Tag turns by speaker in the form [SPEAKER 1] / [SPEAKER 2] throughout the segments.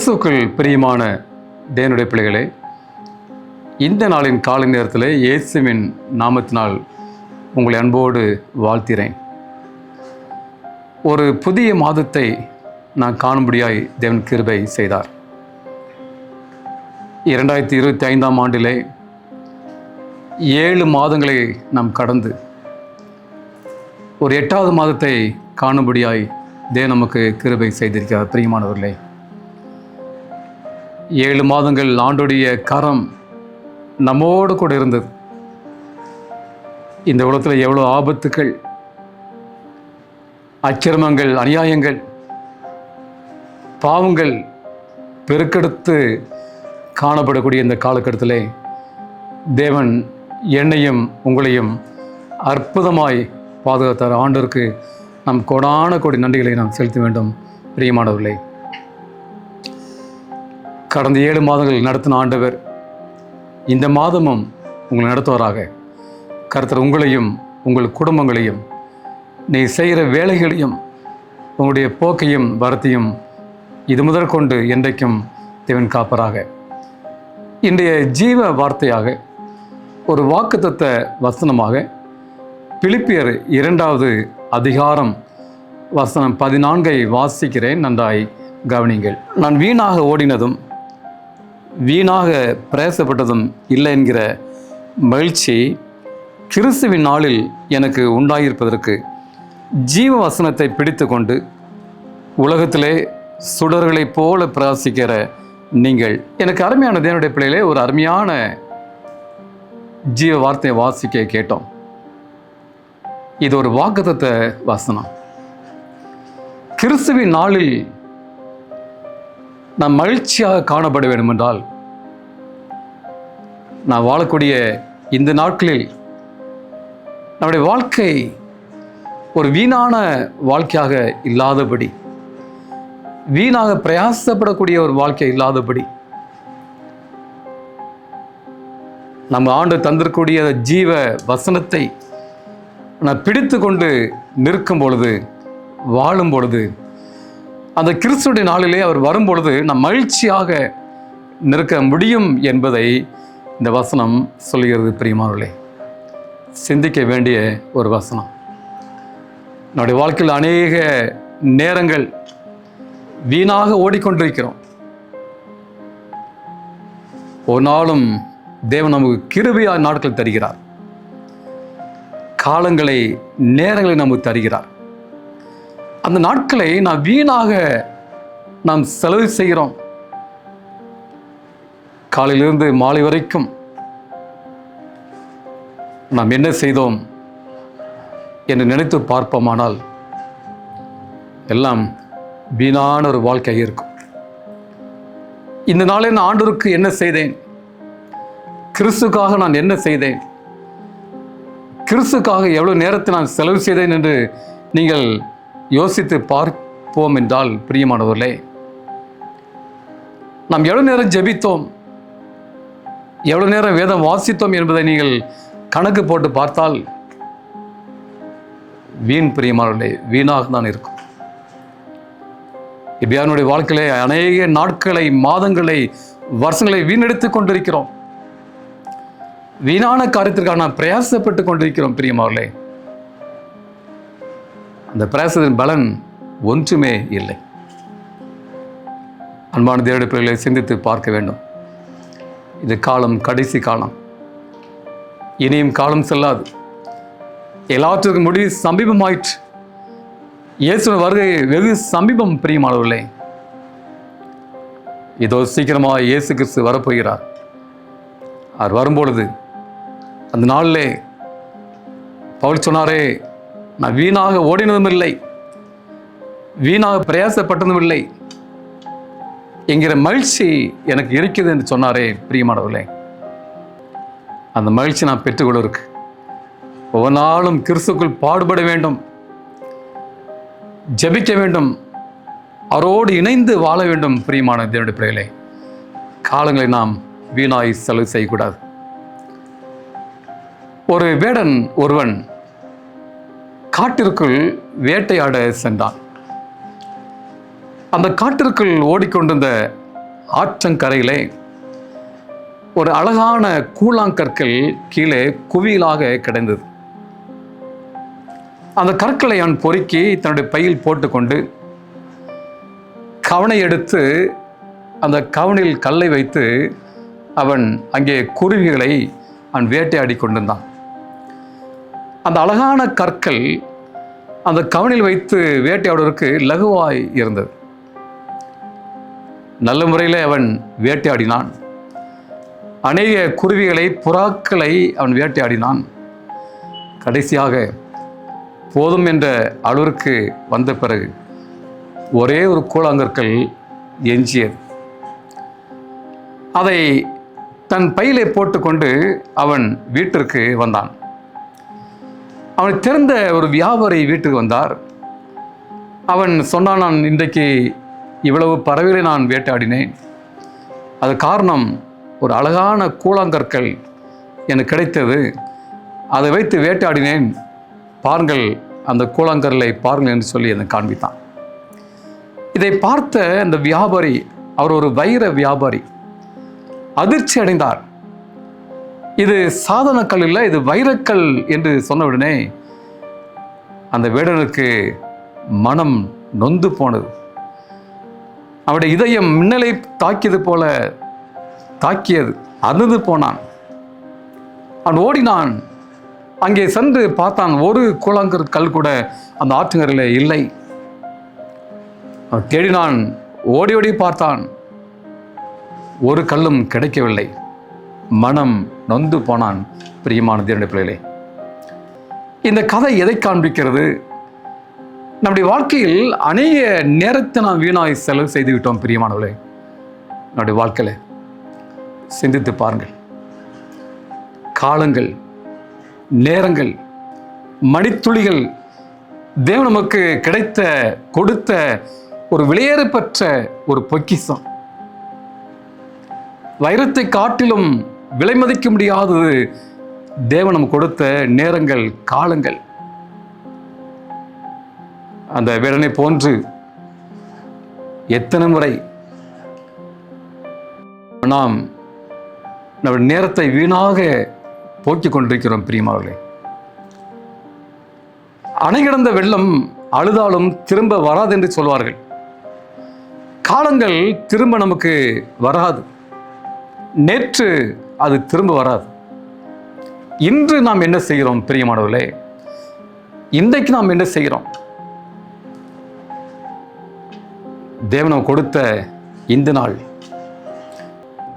[SPEAKER 1] கிறிஸ்துக்கள் பிரியமான தேவனுடைய பிள்ளைகளே இந்த நாளின் காலை நேரத்தில் இயேசுவின் நாமத்தினால் உங்களை அன்போடு வாழ்த்திறேன் ஒரு புதிய மாதத்தை நான் காணும்படியாய் தேவன் கிருபை செய்தார். இரண்டாயிரத்தி இருபத்தி ஐந்தாம் ஆண்டிலே ஏழு மாதங்களை நாம் கடந்து ஒரு எட்டாவது மாதத்தை காணும்படியாய் தேவன் நமக்கு கிருபை செய்திருக்கிறார். பிரியமானவர்களே ஏழு மாதங்கள் ஆண்டுடைய கரம் நம்மோடு கூட இருந்தது. இந்த உலகத்தில் எவ்வளோ ஆபத்துக்கள் அச்சிரமங்கள் அநியாயங்கள் பாவங்கள் பெருக்கெடுத்து காணப்படக்கூடிய இந்த காலகட்டத்திலே தேவன் என்னையும் உங்களையும் அற்புதமாய் பாதுகாத்தார். ஆண்டிற்கு நம் கொடான கோடி நன்றிகளை நாம் செலுத்த வேண்டும். பிரியமானவர்களே கடந்த ஏழு மாதங்கள் நடத்தின ஆண்டவர் இந்த மாதமும் உங்களை நடத்துவராக. கருத்தர் உங்களையும் உங்கள் குடும்பங்களையும் நீ செய்கிற வேலைகளையும் உங்களுடைய போக்கையும் வரத்தையும் இது முதற்கொண்டு என்றைக்கும் தேவன் காப்பராக. இன்றைய ஜீவ வார்த்தையாக ஒரு வாக்குத்தத்த வசனமாக பிலிப்பியர் இரண்டாவது அதிகாரம் வசனம் பதினான்கை வாசிக்கிறேன். நன்றாய் கவனிங்கள் நான் வீணாக ஓடினதும் வீணாக பிரயாசப்பட்டதும் இல்லை என்கிற மகிழ்ச்சி கிறிஸ்துவின் நாளில் எனக்கு உண்டாகியிருப்பதற்கு ஜீவ வசனத்தை பிடித்து கொண்டு உலகத்திலே சுடர்களைப் போல பிரகாசிக்கிற நீங்கள். எனக்கு அருமையான தேவனுடைய பிள்ளைகளே ஒரு அருமையான ஜீவ வார்த்தையை வாசிக்க கேட்டோம். இது ஒரு வாக்குத்த வசனம். கிறிஸ்துவின் நாளில் நாம் மகிழ்ச்சியாக காணப்பட வேண்டும் என்றால் நான் வாழக்கூடிய இந்த நாட்களில் நம்முடைய வாழ்க்கை ஒரு வீணான வாழ்க்கையாக இல்லாதபடி வீணாக பிரயாசப்படக்கூடிய ஒரு வாழ்க்கை இல்லாதபடி நம்ம ஆண்டு தந்திருக்கூடிய ஜீவ வசனத்தை நான் பிடித்து கொண்டு நிற்கும் பொழுது வாழும் பொழுது அந்த கிறிஸ்துடைய நாளிலே அவர் வரும் பொழுது நம் மகிழ்ச்சியாக நிற்க முடியும் என்பதை இந்த வசனம் சொல்கிறது பிரியமானவர்களே சிந்திக்க வேண்டிய ஒரு வசனம். நம்முடைய வாழ்க்கையில் அநேக நேரங்கள் வீணாக ஓடிக்கொண்டிருக்கிறோம். ஒரு நாளும் தேவன் நமக்கு கிருபையா நாட்கள் தருகிறார். காலங்களை நேரங்களை நமக்கு தருகிறார். அந்த நாட்களை நாம் வீணாக நாம் செலவு செய்கிறோம். காலையிலிருந்து மாலை வரைக்கும் நாம் என்ன செய்தோம் என்று நினைத்து பார்ப்போமானால் எல்லாம் வீணான ஒரு வாழ்க்கையாக இருக்கும். இந்த நாளில் நான் ஆண்டோருக்கு என்ன செய்தேன்? கிறிஸ்துக்காக நான் என்ன செய்தேன்? கிறிஸ்துக்காக எவ்வளோ நேரத்தை நான் செலவு செய்தேன் என்று நீங்கள் யோசித்து பார்ப்போம் என்றால் பிரியமானவர்களே நாம் எவ்வளோ நேரம் ஜெபித்தோம்? எவ்வளோ நேரம் வேதம் வாசித்தோம் என்பதை நீங்கள் கணக்கு போட்டு பார்த்தால் வீண் பிரியமானவர்களே வீணாக தான் இருக்கும். இப்படியானுடைய வாழ்க்கையிலே அநேக நாட்களை மாதங்களை வருஷங்களை வீணெடுத்து கொண்டிருக்கிறோம். வீணான காரியத்திற்காக நாம் பிரயாசப்பட்டு கொண்டிருக்கிறோம் பிரியமாவர்களே அந்த பிரயாசத்தின் பலன் ஒன்றுமே இல்லை. அன்பான தேவடைய பிள்ளைகளை சிந்தித்து பார்க்க வேண்டும். இது காலம் கடைசி காலம். இனியும் காலம் செல்லாது. எல்லாற்றுக்கும் முடிவு சமீபமாயிற்று. இயேசுவின் வருகை வெகு சமீபம் பிரியமானவர்களே. இதோ சீக்கிரமாக இயேசு கிறிஸ்து வரப்போகிறார். அவர் வரும்பொழுது அந்த நாளிலே பவுல் சொன்னாரே நான் வீணாக ஓடினதும் இல்லை வீணாக பிரயாசப்பட்டதும் இல்லை என்கிற மகிழ்ச்சி எனக்கு இருக்குது என்று சொன்னாரே பிரியமானவர்களே. அந்த மகிழ்ச்சி நான் பெற்றுக்கொள்வதற்கு ஒவ்வொரு நாளும் கிறிஸ்துக்குள் பாடுபட வேண்டும் ஜெபிக்க வேண்டும் அவரோடு இணைந்து வாழ வேண்டும் பிரியமான தேவனுடைய பிள்ளைகளே. காலங்களை நாம் வீணாய் செலவு செய்யக்கூடாது. ஒரு வேடன் ஒருவன் காட்டிற்குள் வேட்டையாட சென்றான். அந்த காட்டிற்குள் ஓடிக்கொண்டிருந்த ஆற்றங்கரையிலே ஒரு அழகான கூழாங்கற்கள் கீழே குவியலாக கிடந்தது. அந்த கற்களை அவன் பொறுக்கி தன்னுடைய பையில் போட்டுக்கொண்டு கவனை எடுத்து அந்த கவனில் கல்லை வைத்து அவன் அங்கே குருவிகளை அவன் வேட்டையாடி கொண்டிருந்தான். அந்த அழகான கற்கள் அந்த கவனில் வைத்து வேட்டையாடுவதற்கு லகுவாய் இருந்தது. நல்ல முறையில் அவன் வேட்டையாடினான். அநேக குருவிகளை புறாக்களை அவன் வேட்டையாடினான். கடைசியாக போதும் என்ற அளவிற்கு வந்த பிறகு ஒரே ஒரு கூழாங்கற்கள் எஞ்சியது. அதை தன் பையிலே போட்டுக்கொண்டு அவன் வீட்டிற்கு வந்தான். அவன் திறந்த ஒரு வியாபாரி வீட்டுக்கு வந்தார். அவன் சொன்னான் நான் இன்றைக்கு இவ்வளவு பறவைகளை நான் வேட்டையாடினேன் அது காரணம் ஒரு அழகான கூழாங்கற்கள் எனக்கு கிடைத்தது. அதை வைத்து வேட்டையாடினேன் பாருங்கள் அந்த கூழாங்கற்களை பாருங்கள் என்று சொல்லி அதை காண்பித்தான். இதை பார்த்த அந்த வியாபாரி அவர் ஒரு வைர வியாபாரி அதிர்ச்சி அடைந்தார். இது சாதனக்கல் இல்லை இது வைரக்கல் என்று சொன்னவுடனே அந்த வேடனுக்கு மனம் நொந்து போனது. அவருடைய இதயம் மின்னலை தாக்கியது போல தாக்கியது அறுந்து போனான். அவன் ஓடினான். அங்கே சென்று பார்த்தான் ஒரு கூழாங்கற் கல் கூட அந்த ஆற்றுங்கரில் இல்லை. அவன் தேடினான் ஓடி ஓடி பார்த்தான். ஒரு கல்லும் கிடைக்கவில்லை. மனம் நொந்து போனான் பிரியமான தேவனுடைய பிள்ளைகளே. இந்த கதை எதை காண்பிக்கிறது? நம்முடைய வாழ்க்கையில் அநேக நேரத்தை நாம் வீணாய் செலவு செய்து விட்டோம் பிரியமானவர்களே. நம்முடைய வாழ்க்கையில் சிந்தித்து பாருங்கள். காலங்கள் நேரங்கள் மணித்துளிகள் தேவ நமக்கு கிடைத்த கொடுத்த ஒரு விலையேறப்பெற்ற ஒரு பொக்கிசம் வைரத்தை காட்டிலும் விலை மதிக்க முடியாதது தேவன் நமக்கு கொடுத்த நேரங்கள் காலங்கள். அந்த வேடனை போன்று எத்தனை முறை நாம் நம்ம நேரத்தை வீணாக போக்கிக் கொண்டிருக்கிறோம் பிரியமாவர்களே அணை கிடந்த வெள்ளம் அழுதாலும் திரும்ப வராது என்று சொல்வார்கள். காலங்கள் திரும்ப நமக்கு வராது. நேற்று அது திரும்ப வராது. இன்று நாம் என்ன செய்கிறோம் பிரியமானவர்களே? இன்றைக்கு நாம் என்ன செய்கிறோம்? தேவனம் கொடுத்த இந்த நாள்.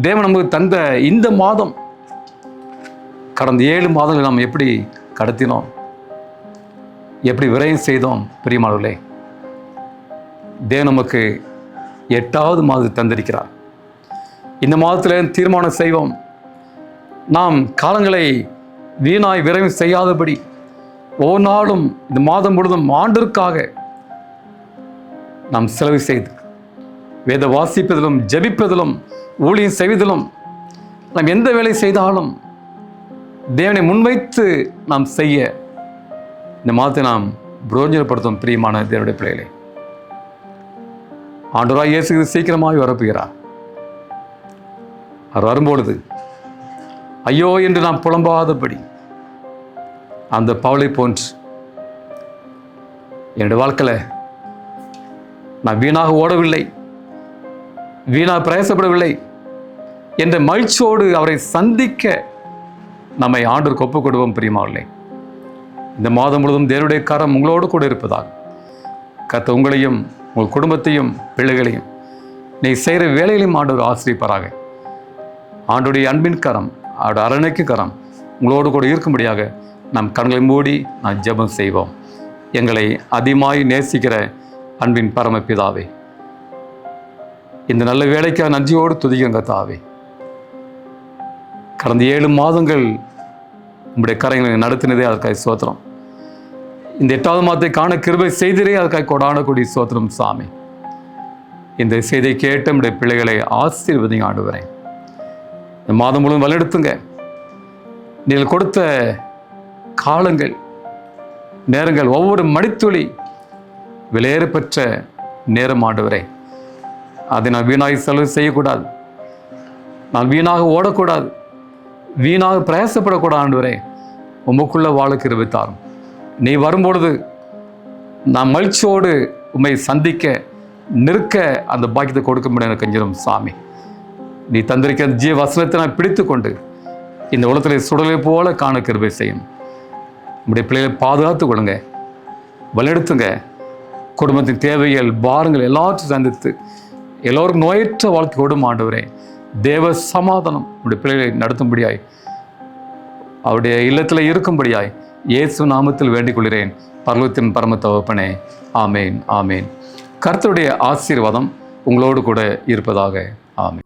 [SPEAKER 1] தேவன் நமக்கு தந்த இந்த மாதம் கடந்த ஏழு மாதங்கள் நாம் எப்படி கடத்தினோம்? எப்படி விரயம் செய்தோம் பிரியமானவர்களே? தேவன் நமக்கு எட்டாவது மாதம் தந்திருக்கிறார். இந்த மாதத்தில் தீர்மானம் செய்வோம். நாம் காலங்களை வீணாய் விரைவு செய்யாதபடி ஒவ்வொரு நாளும் இந்த மாதம் முழுதும் ஆண்டிற்காக நாம் செலவு செய்து வேத வாசிப்பதிலும் ஜெபிப்பதிலும் ஊழியம் செய்வதிலும் நாம் எந்த வேலை செய்தாலும் தேவனை முன்வைத்து நாம் செய்ய இந்த மாதத்தை நாம் புரோஜனப்படுத்தும் பிரியமான தேவனுடைய பிள்ளைகளே. ஆண்டோராக இயேசு சீக்கிரமாக வரப்புகிறார். அவர் வரும்பொழுது ஐயோ என்று நாம் புலம்பாதபடி அந்த பவளை போன்று என்னுடைய வாழ்க்கையில் நான் வீணாக ஓடவில்லை. வீணாக பிரயாசப்படவில்லை. என்ற மகிழ்ச்சியோடு அவரை சந்திக்க நம்மை ஆண்டு ஒப்புக் கொடுவோம் பிரியமாவில்லை இந்த மாதம் முழுவதும் தேவனுடைய கரம் உங்களோடு கூட இருப்பதாக. கத்த உங்களையும் உங்கள் குடும்பத்தையும் பிள்ளைகளையும் நீ செய்கிற வேலைகளையும் ஆண்டவர் ஆசிரியப்பாராக. ஆண்டுடைய அன்பின் கரம் அவருடைய அரணைக்கு கரம் உங்களோடு கூட இருக்கும்படியாக நம் கண்களை மூடி நாம் ஜெபம் செய்வோம். எங்களை அதிகமாய் நேசிக்கிற அன்பின் பரமபிதாவே இந்த நல்ல வேலைக்காக நன்றியோடு துதிக்கங்க தாவே கடந்த ஏழு மாதங்கள் உங்களுடைய கரைகளை நடத்தினதே அதற்காக சோத்திரம் இந்த எட்டாவது மாதத்தை காண கிருபை செய்திரே அதற்காக கொடான கொடி சோத்திரம் சாமி. இந்த செய்தியை கேட்ட நம்முடைய பிள்ளைகளை ஆசீர்வதிங்க ஆண்டுகிறேன் இந்த மாதம் முழுவதும் வழிநடத்துங்க. நீங்கள் கொடுத்த காலங்கள் நேரங்கள் ஒவ்வொரு மணித்துளி விலையேறு பெற்ற நேரம் ஆண்டவரே. அதை நான் வீணாக செலவு செய்யக்கூடாது. நான் வீணாக ஓடக்கூடாது. வீணாக பிரயாசப்படக்கூடாது ஆண்டவரே. உமக்குள்ளே வாழ கிருபை தாரும் நீ வரும்பொழுது நான் மகிழ்ச்சியோடு உம்மை சந்திக்க நிற்க அந்த பாக்கியத்தை கொடுக்க முடியும் எனக்கு கஞ்சிடும் சாமி. நீ தந்திருக்கிற ஜீவ வசனத்தை நான் பிடித்து கொண்டு இந்த உலகத்தில் சுடலை போல காண கிருபை செய்யும். உங்களுடைய பிள்ளைகளை பாதுகாத்து கொடுங்க வழிநடத்துங்க. குடும்பத்தின் தேவைகள் பாருங்கள் எல்லாத்தையும் சந்தித்து எல்லோருக்கும் நோயற்ற வாழ்க்கை கொடும் ஆண்டவரே. தேவ சமாதானம் உங்களுடைய பிள்ளைகளை நடத்தும்படியாய் அவருடைய இல்லத்தில் இருக்கும்படியாய் இயேசு நாமத்தில் வேண்டிக் கொள்கிறேன் பர்வத்தின் பரம தவப்பனே ஆமேன் ஆமேன். கர்த்தருடைய ஆசீர்வாதம் உங்களோடு கூட இருப்பதாக ஆமேன்.